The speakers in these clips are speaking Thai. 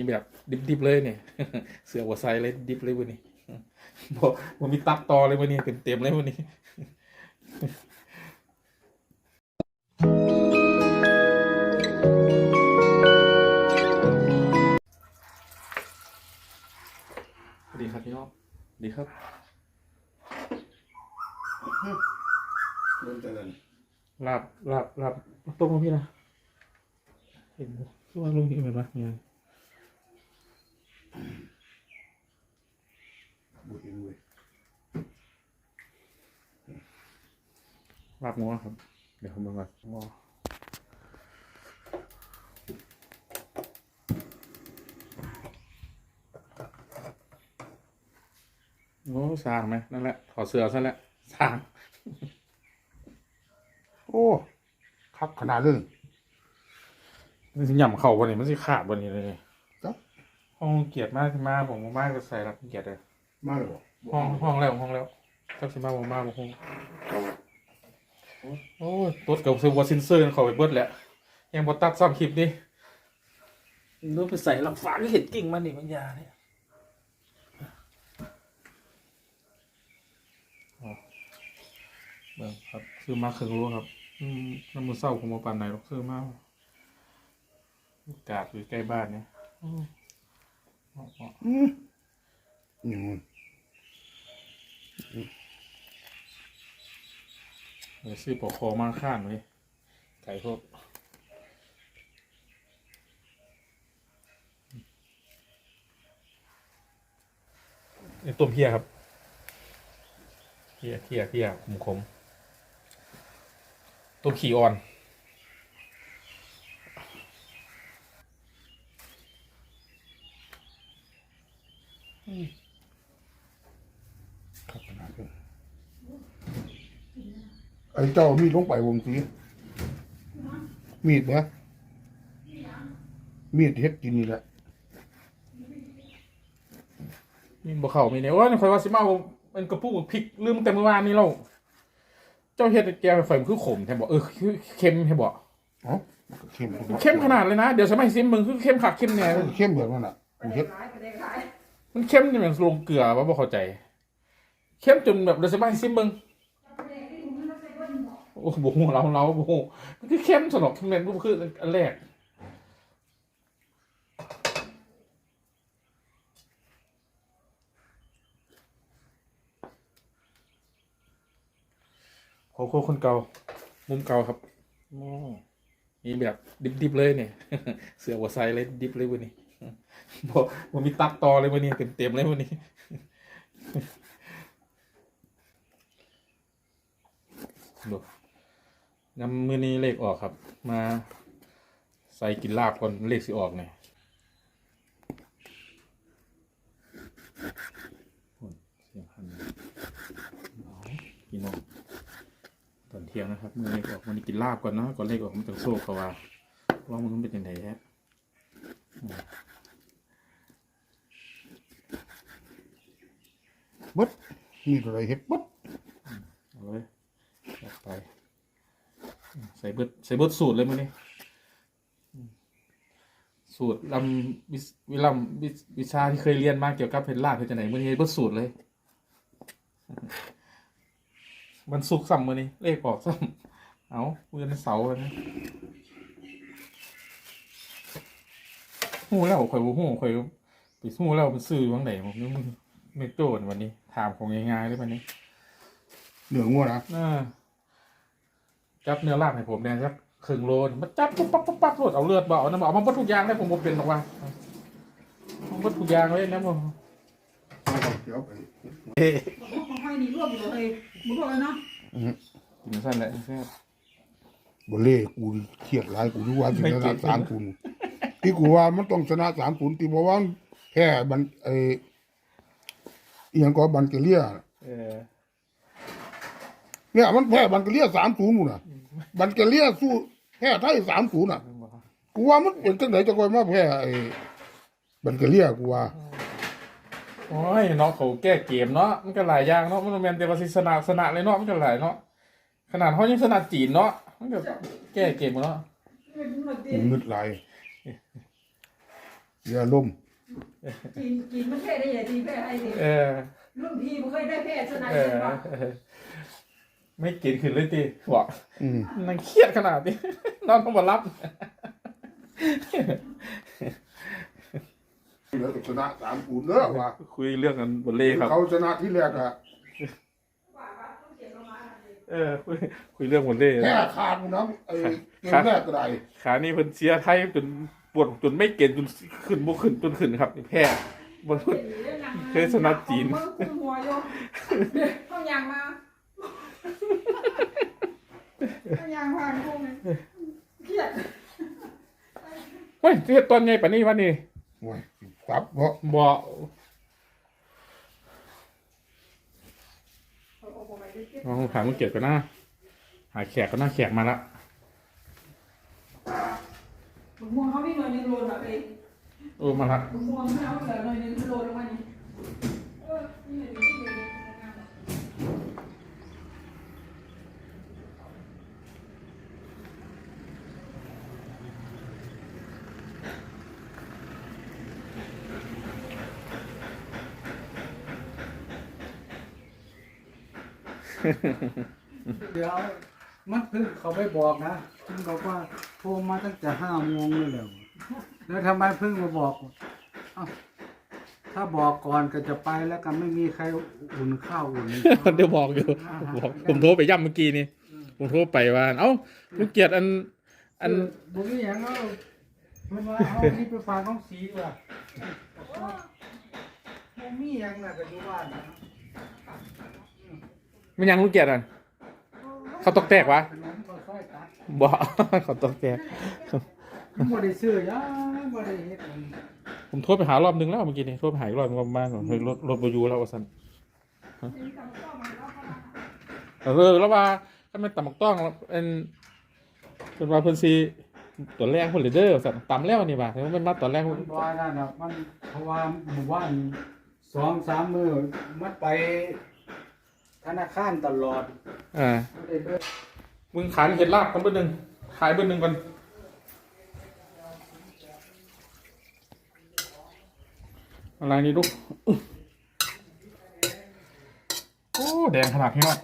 นี่แบบดิบๆเลยเนี่ย เสือหัวไซเลยดิบเลยวันนี้บอกมันมีตับต่อเลยวันนี้เต็มๆเลยวันนี้สวัสดีครับพี่น้องสวัสดีครับเริ่มเจริญลาบลาบลาบต้มของพี่นะเห็นคือว่าลุงเห็นไหมวะเนี่ย บุญเว้ยลาบงัวครับ เดี๋ยวผมดูก่อนงัวโอ้สร้างไหมนั่นแหละถอดเสื้อซะแล้วสร้าง โอ้ครับขนาดเลยมันสิหย่ำเข่าวันนี้มันสิขาดวันนี้เลยครับห้อ งเกียรติมากมาผมบ่มากก็ใส่รับเกียรติเลยมาเลยบ่ห้องห้องแล้วห้องแล้วถ้าสิมาผมมาผมคงโอ้ยตัวกับเซอร์วอซินเซอร์เขาไปเบิดแหละยังบอตัดซ้ำคลิปดิรู้ไปใส่ลำฟ้าก็เห็นกิ่งมันนี่บางอยางเนี่ยอ๋อเบิ่งครับซื้อมาครึ่งรู้ครับอืมน้ำมือเศร้าของมาปันไหนหรอกซื้อมาอากาศอยู่ใกล้บ้านเนี่ย อืมอ๋ออ๋ออืมอย่างนั้นเดี๋ยวซื้อปอกคอมาข้างเลยไก่พวกนี่ต้มเพียครับเพียเพียเพียขมขมๆต้มขี่อ่อน ครับขนาดเลย ไอ้เจ้ามีดลงไปวงสีมีดนะมีดเฮ็ดกินนี่แหละมีบ่เข่ามีเนี่ยว่าคอยว่าสิมาเอาเป็นกระปุกพริกลืมแต่เมื่อวานนี้เราเจ้าเฮ็ดแกไฟมันคือขมแทบบอกเออคือเค็มแทบบอกเอ้ามันก็เข้มเข้มขนาดเลยนะ เดี๋ยวสมัยซิมมึงคือเข้มขักเข้มเนี่ยเข้มแบบนั้นน่ะกูเฮ็ดมันเข้มจนแบบลงเกลือว่าบ่เข้าใจ เข้มจนแบบเดี๋ยวสมัยซิมมึง โอ้โหเราเราบ่ฮู้มันคือเข้มสนอกเข้มแม่นคืออันแรกโคโค่คนเก่า มุมเก่าครับมีแบบดิบๆเลยเนี่ย เสือหัวไซเลยดิบเลยวันนี้บอกมันมีตับต่อเลยวันนี้เต็มๆเลยวันนี้ดู นำมือนี้เลขออกครับ มาใส่กินลาบก่อนเลขสิออกเนี่ยโอ้ยเสียงพันเอาพี่น้องตอนเที่ยงนะครับมือเลขออกวันนี้กินลาบก่อนเนาะก่อนเลขออกมันต้องโซ่เขาว่าว่ามันเป็นยังไงฮะบดมีอะไรเฮ็ดบด เอาเลยจัดไป ใส่ เบิดใส่เบิดสูตรเลยมั้ยนี่สูตรลำวิสวิลำวิสวิชาที่เคยเรียนมาเกี่ยวกับเพชรลาดเพชรไหนมื่อนี้เบิดสูตรเลย มันสุกร์ซ้ำมื่อนี้เลขออกซ้ำเอาเมื่อวันเสาร์นะหูแล้วข่อยบ่หูข่อยไปสู้แล้วไปซื้อวังไหนผมนึกมึงไม่โจนวันนี้ ถามของง่ายๆเลยวันนี้ เหนืองัวนะอ่า จับเนื้อลาบให้ผมเนี่ยสักครึ่งโลนมันจับปุ๊บปั๊บปุ๊บปั๊บรวดเอาเลือดเบาเอาน้ำเอามาบดทุกอย่างเลยผมบ่เป็นหรอกว่าเอาบดทุกอย่างเลยนะผมเดี๋ยวไปของไฟนี่รวบอยู่เลยมึงรวบเลยเนาะกินสั้นแหละแซ่บบ่เล่กูเครียดหลายกูรู้ว่าชนะสามศูนย์ที่กูว่ามันต้องชนะสามศูนย์ที่บอกว่าแค่บันไออหย่างก็บันเกเลียเออ เนี่ยมันแพ้บันเกเลียสามศูนย์น่ะบันเกเลียสู้แพ้ไทยสามศูนย์น่ะกูว่ามันเป็นจังไหนจะคอยมาแพ้ไอ้บันเกเลียกูว่าโอ้ยเนาะเขาแก้เกมเนาะมันก็หลายอย่างเนาะมันแมนแต่ว่าสิสนะสนะเลยเนาะมันก็หลายเนาะขนาดเขายังสนะจีนเนาะมันก็แก้เกมหมดเนาะเป็นหมดดิมึงนึดไหลายเรือลมกินกินมันแพ้ได้ยังดีแพ้ให้ดิเออรุ่นพี่มันเคยได้แพ้ชนะเอใช่อปะ ไม่กินขึ้นเลยตีบอกอืมนั่งเครียดขนาดนี้ นอนต้องมารับเหลือแต่ชนะสามศูนย์เด้อว่ะคุยเรื่องกันบนเล่ครับ เขาชนะที่แรกอะเออคุยคุยเรื่องบนเล่แค่ขาดนะไอ้เงิครับนแรกก็ได้ขานี่เพิ่นเสียไทยจนปวดจนไม่เก่งจนขึ้นบ่ขึ้นจนขึ้นครับแพ้บนเคยชนะจีนมึงคุมหัวโยเข้ายางมาเข้า ยางผ่านคุมเครียดเฮ้ยเสียตอนไงปานนี้วันนี้โอ้ยกลับเพราะบ่ลองหาลูกเกดกันนะหาแขกก็น่าแขกมาละมึงม่วงเขาไม่หน่อยนึงโลนแบบเองโอ้มาละมึงม่วงไม่เอาเหลือหน่อยนึงโลนลงมานี่เออนี่ เลยนี่เลยเดี๋ยวมันเพิ่งเขาไปบอกนะเพิ่งบอกว่าโทรมาตั้งแต่ห้าโมงเลยแล้วแล้วทำไมเพิ่งมาบอกเอ้าถ้าบอกก่อนก็จะไปแล้วกันไม่มีใครอุ่นข้าวอุ่นเดี๋ยวบอกอยู่บอกผมโทรไปย่ำเมื่อกี้นี่ผมโทรไปว่า เอ้าลูกเกียดอัน อัน บุกี้อย่างเอาเพิ่นว่าเอานี่ไปฝากน้องสีว่ะบ่มีอย่างน่ะก็อยู่บ้านนะ ไม่ยังลูกเกียดอันเขาตกแตกวะขนมก็ซอยตัดบ่เขาตกแตกบ่ได้ซื้อหยังบ่ได้เฮ็ดหยังผมโทรไปหารอบนึงแล้วเมื่อกี้นี่โทรไปหาอีกรอบนึงประมาณว่าเฮ้ยรถรถบอยูแล้วว่าสันเออแล้วว่าถ้ามันต่ำบักต้องเป็นเป็นว่าเพิ่นซีตัวแรกเพิ่นเลยเด้อสันต่ำแล้วนี่บ่าแต่ว่ามันมาตอนแรกมันว่านั่นน่ะมันเพราะว่าหมู่บ้านสองสามมื้อมันไป ธนาคารตลอดอ่าบ่ได้เบิดมึงขายเห็ดลาบกันเบอร์หนึ่งขายเบอร์หนึ่งก่อนอะไรนี่ลูกอุ๊ยโอ้แดงขนาดนี้เนาะ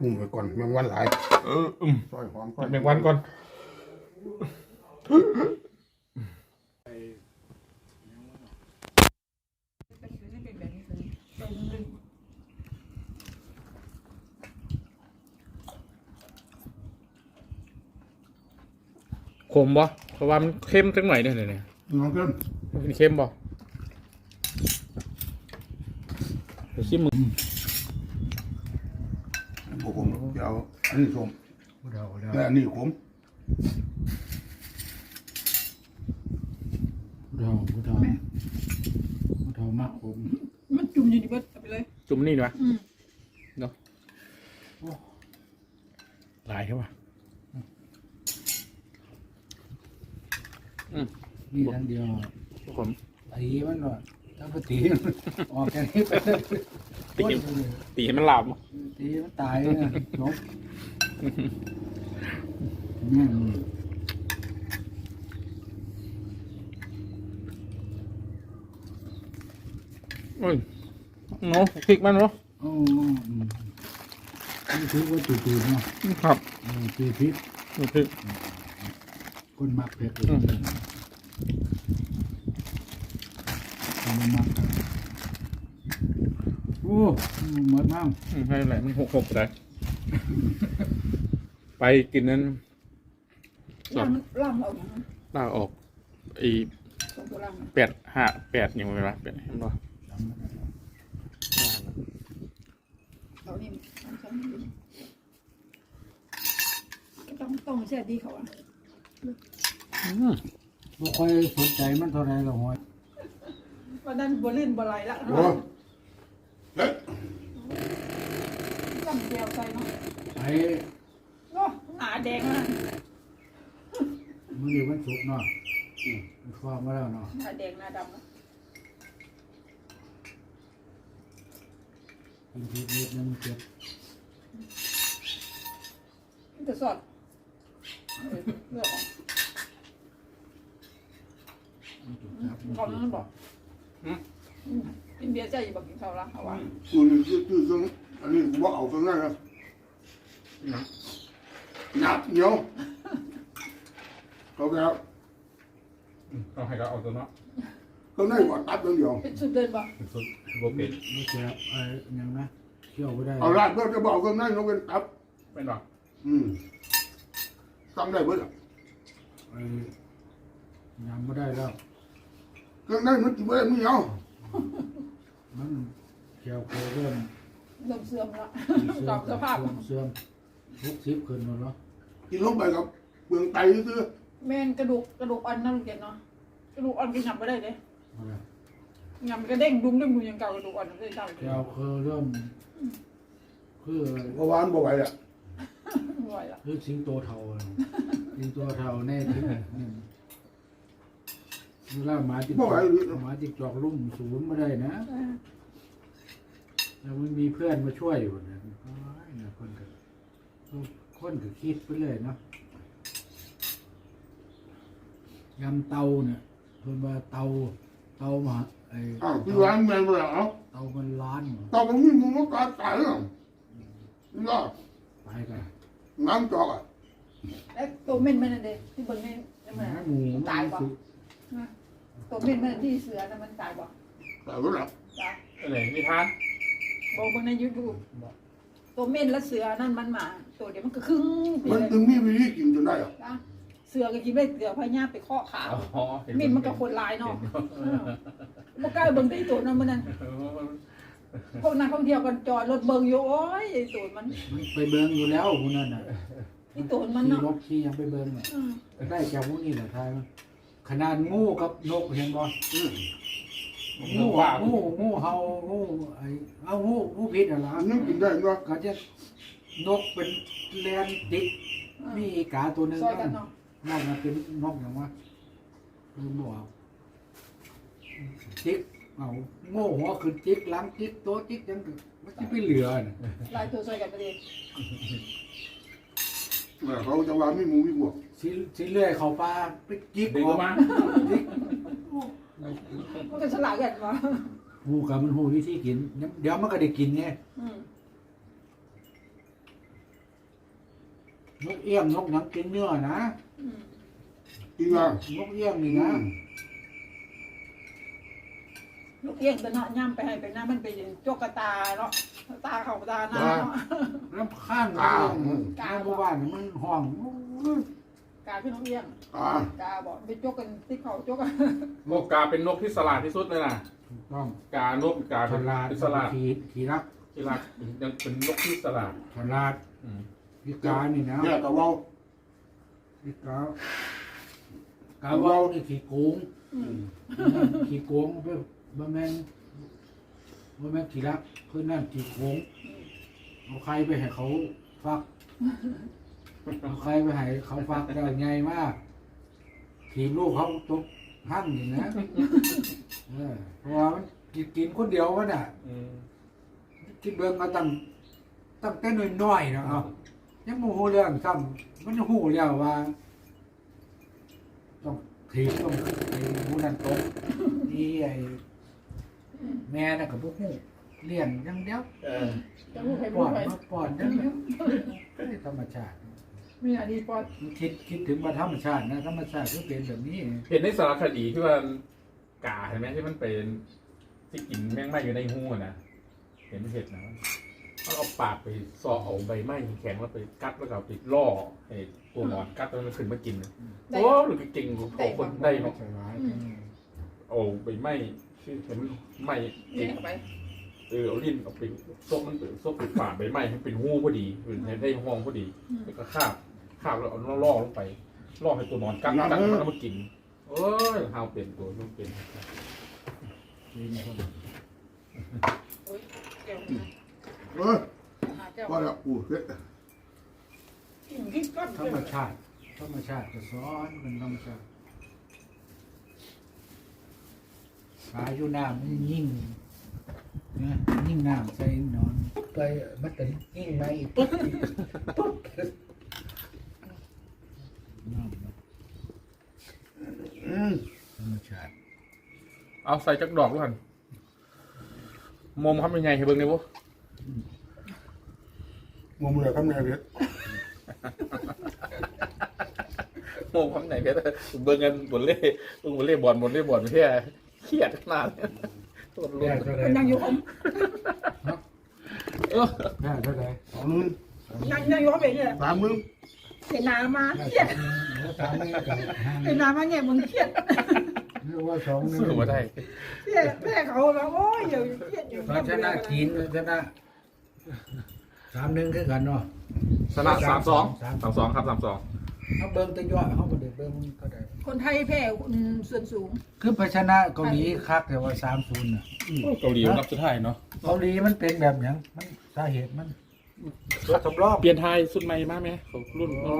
มุ่งไปก่อนแมงวันหลาย เอออืมซอยหอมซอยแบ่งวันก่อน ข มบ่เพราะว่ามันเข้มจังหน่อยเนี่ยเนี่ยน้องเกินมันเข้มบ่เดี๋ยวชิมมึงบอกผมจะเอาอันนี้ส้มบ่ได้บ่ได้และอันนี้ขมบ่ได้บ่ได้บ่ได้มากผมมันจุ่มอยู่ในเบิดเอาไปเลย จุ่มนี่ดีวะอืม เนาะหลายใช่ป่ะ นี่ทั้งเดียวทุกคนตีมันหน่อยถ้าบ่ตีมันออกแค่นี้ไปเลยตีตีให้มันหลับตีมันตายเลยนะจบเนี่ยมันเอ้ยเนาะพริกมันเนาะโอ้อืมนี่ถือว่าตื่นๆเนาะครับเออตีพริกนี่พริก คนมักเผ็ดเลย อื มคนบ่มักอะโอ้หมดน้ำอืมให้ไหนมันหกหกได้ไปกินนั้นสอล่าบงล่างเอาอย่างนั้นลากออกไอ้ส่งตัวล่างแปดห้าแปดอย่างไรวะแปดเห็นป่ะเรานี่มันซ้ำอยู่ต้องต้องแช่ดีเขาอะอืมบ่ค่อยสนใจมันเท่าไหรหรอกหอย วันนั้นบ่เล่นบ่ไหลละโอ้เฮ้ยจำเดียวใส่เนาะไอ้โอ้หนาแดงมากมันอยู่มันสุกเนาะอืมมันคว้ามาแล้วเนาะหนาแดงหนาดำเนาะมันพริกนิดนึงเจ็บมันจะสอดเออเลือกออกเขานั่นบอก กินเบียร์ใจอยู่บอกกินเขาละเขาว่ากูนี่คือคือเครื่องอันนี้กูว่าเอาเครื่องนั้นนะหนักเหนียวเขาแล้วต้องให้เขาเอาตัวเนาะเครื่องนั้นว่าตัดอย่างเดียวเป็นสุดเดินบอกสุดโบเป็ดไม่แซ่บไอ้ยังนะเคี่ยวไม่ได้เอาราดเพื่อจะบอกเครื่องนั้นเขาเป็นตับเป็นหรออืมทำได้เบิดอะไอ้ยังไม่ได้แล้ว เครื่องนั้นมันกินไม่ได้ไม่เอามันเคี่ยวโคเริ่มเริ่มเสื่อมละเสื่ตออมบสภาพเสื่อมทุกสิบขึ้นแล้วเนาะกินลงไปกับเปลืองไตซื้อแม่นกระดูกกระดูกอ่อนนั่นลูกเด็กเนาะกระดูกอ่อนกินยำไม่ได้เลยเอาล่ะยำกระเด้งดุ้มดุ้มดุ้มยังเก่ากระดูกอ่อนไม่ได้เท่าเคี่ยวโคเริ่มคือเมื่อวานบ่ไหวอะไม่ไหวละคือสิงโตเทาอะสิงโตเทาแน่ที่นี่ เวลาหมาจิกจอกหมาจิกจอกลุ่มศูนย์ไม่ได้นะแล้วมันมีเพื่อนมาช่วยอยู่นะโอ้ยนะคนก็คนก็คิดไปเลยเนาะยำเตาเนี่ยเพิ่นว่าเตาเตามาไอ้อ้าวพี่ร้านแมนไปแล้วเอาเตามันล้านเหรอตอนนี้มึงก็ตายตายแล้วนี่ก็ไปกันน้ำจอกอะแล้วตัวเม่นมันน่ะเด็กที่เบิ่งนี่นั่นหมันมาน่ะหมูตายบ่ ตัวเม่นมันที่เสือน่ะมันตายบ่ตายแล้วล่ะตายอะไรนิทานบอกเบิ่งในยูทูบตัวเม่นและเสือนั่นมันมา ตัวเดียวมันก็ครึ่งไปมันเลยถึงมีวิธีกินจนได้อะนะเสือก็กินได้เสือพญาไปข้อขาอ๋อเม่นมันก็คนลายเนาะบ่กล้าเบิ่งได้ตัวนั้นมันนั่นพวกนักท่องเที่ยวกันจอดรถเบิ่งอยู่โอ้ยไอ้ตัวมันมันไปเบิงอยู่แล้วคนนั้นน่ะไอ้ตัวมันขี่เนาะรถขี่ยังไปเบิงน่ะอืมได้จากพวกนี้แหละทายมัน ขนาดงูกับนกเห็นบ่อืมงูอะงูงูเห่างูไอ้เอางูงูพิษอะไรอันนี้กินได้เนาะก็จะนกเป็นแลนติกมีอีกาตัวหนึ่งซอยกันเนาะนอกมันเป็นนกอย่างว่าลืมบอกจิกเอาโง่หัวขึ้นจิกหลังจิกโต๊ะจิกยังมันจะไปเหลือน่ะหลายตัวซอยกันประเด็นแม่เขาจะว่าไม่หมูไม่บวก สิสิเลื่อยเขาปลาไปจิกดึงออออกกมาจิกมันก็ฉลาดกันวะหูกับมันหูวิธีกิน เดี๋ยวมันก็ได้กินไงอืมนกเอี้ยงนกหนังกินเนื้อนะอืมกินมานกเอี้ยงนี่นะลูกเอี้ยงตัวเนาะย่ำไปให้ไปน้ามันไปจกกระตาเนาะตาเขาตาหน้าเนาะน้ำข้างนกเอี้ยงกาบ้านนี่มันห้อง กาพี่น้องเอี้ยงอ่ากาบอกไปจกกันที่เขาจกกันนกกาเป็นนกที่สลาดที่สุดเลยนะถูกต้องกานกกาฉเป็นลาดที่สลาดขี่ขี่รักที่รักยังเป็นนกที่สลาดฉลาดอืมพิกานี่นะแย่ตะเวาพิกากาเว่านี่ขี้โกงอืมขี้โกงเพื่อบ่แม่นบ่แม่นขี้รักเพื่อนั่นขี้โกงเอาใครไปให้เขาฟัก เอาใครไปให้เขาฟักได้ไงมากทีมลูกเขาตกหั่นนี่นะเออเพราะว่ามันกินกินคนเดียววะน่ะ อืมกินเบิ่งมาตั้งตั้งแต่น้อยๆนะเอายังโมโหเรื่องซ้ำมันหูแล้วว่า ต้องถีบต้องไอ้ผู้นั้นตกนี่ไอ้แม่น่ะกับพวกหูเลี้ยงอยังเดียวเออ จะพูดใครปพูอดดใครมาปอดอยังเดียวเฮ้ยธรรมชาติ มีอันนี้ปอดคิดคิดถึงว่าธรรมชาตินะธรรมชาติก็เป็นแบบนี้เห็นในสารคดีที่ว่ากาเห็นไหมที่มันเป็นที่กินแมงไม้อยู่ในหูอะนะเห็นไม่เห็นนะมันเอาปากไปซอเอาใบไม้แข็งแล้วไปกัดแล้วก็เอาไปล่อไอ้ตัวหนอนกัดแล้วมันขึ้นมากินนะโอ้หรือเก่งของเขาคนได้เนาะใช่ไหมเอาใบไม้ชื่อเห็นไม้เลี้ยงไปเออเอาลิ้นเอาไปซกมันเปิดซกไปฝ่าใบไม้ให้เป็นหูพอดีเป็นได้ห้องพอดีแล้วก็คาบ คาบแล้วเอาล่อลงไปล่อให้ตัวหนอนกัดกัดมันแล้วมากินเอ้ยหาวเป็นตัวนู้นเป็นกินคนโอ้ยเกี่ยวเออหาเจ้าว่าแล้วอู้เฮ็ดกินกินก้อนธรรมชาติธรรมชาติจะสอนเป็นธรรมชาติปลาอยู่น้ำมันยิ่งนะยิ่งน้ำใส่นอน ไปมันจะยิ่งไหมปุ๊บปุ๊บน้ำ อืม ธรรม ชาติ เอาใส่จักดอกด้วยกันมอมครับเป็นไงให้เบิ่งได้บ่มองมือคำแน่เพชรมอมครับไหนเพชรเบิ่งกันบนเล่เบิ่งบนเล่บอลบนเล่บอลไม่ใช่เครียดขนาดนี้ตัวลุแพ้งเท่าไหรมันยังอยู่ผมเออแพ้เท่าไหรสองหนึงยังยังอยู่ผมเองเนี่ยสามหนึงเห็นน้ำมาเครียดสามนี่กับห้าเห็นน้ำมาเนี่ยมึงเครียด เรียกว่าสองนี่สู้มาได้เครียดแม่เขาแบบโอ้ยอยู่เครียดอยู่เพราะชนะจีนชนะสามหนึ่งคือกันเนาะชนะสามสองสามสองครับสามสองเขาเบิ่งตัวยอดเขาบ่ได้เบิ่งก็ได้คนไทยแพ้คนส่วนสูง คือไปชนะเกาหลีคักแต่ว่าสามศูนย์น่ะเกาหลีนับสุดท้ายเนาะเกาหลีมันเป็นแบบหยังมันสาเหตุมันตัวสำรองเปลี่ยนไทยสุดใหม่มากไหมเขารุ่นอ๋อ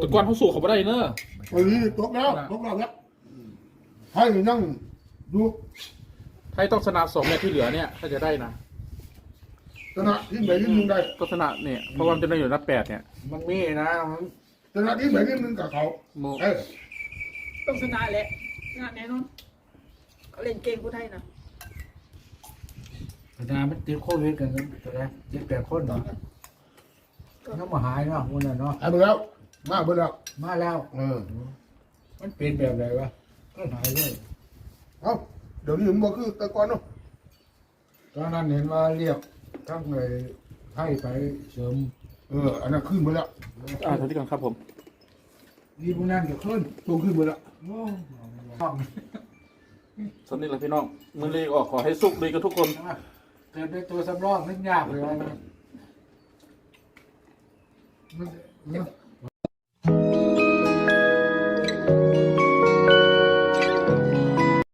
แต่ก่อนเขาสู้เขาไม่ได้เนอะไปนี้ตกแล้วตกแล้วแล้ว ให้นั่งดูไทยต้องชนะสองแมตช์ที่เหลือเนี่ยถ้าจะได้นะชนะทีมไหนทีมหนึงได้ต้องชนะเนี่ยเพราะว่ามันจะได้อยู่นับแปดเนี่ยมันมีนะมันชนะทีมไหนทีมหนึงกับเขาโมเอ้ยต้องชนะแหละชนะแน่นอนเขาเล่นเก่งคนไทยนะชนะมันติดโควิดกันตัวแรกเจ็ดแปดคนเนาะน้ำมาหายเนาะพวกนั้นเนาะหายไปแล้ว มาไปแล้ว มาแล้ว เออ มันเป็นแบบไหนวะก็ หายเลยเอ้าเดี๋ยวนี้มันบอกคือแต่ก่อนเนาะตอนนั้นเห็นว่าเรียกทั้งเลยให้ไปเสริม เออ อันนั้นขึ้นไปแล้วอ่าทางที่ก่อนครับผมนี่พวกนั้นก็ขึ้นตรงขึ้นไปแล้วโอ้สนิทแล้วพี่น้องมือเลขออกขอให้สุขดีกับทุกคนเกิดด้วยตัวสำรองนึกยากเลยว่ามันมัน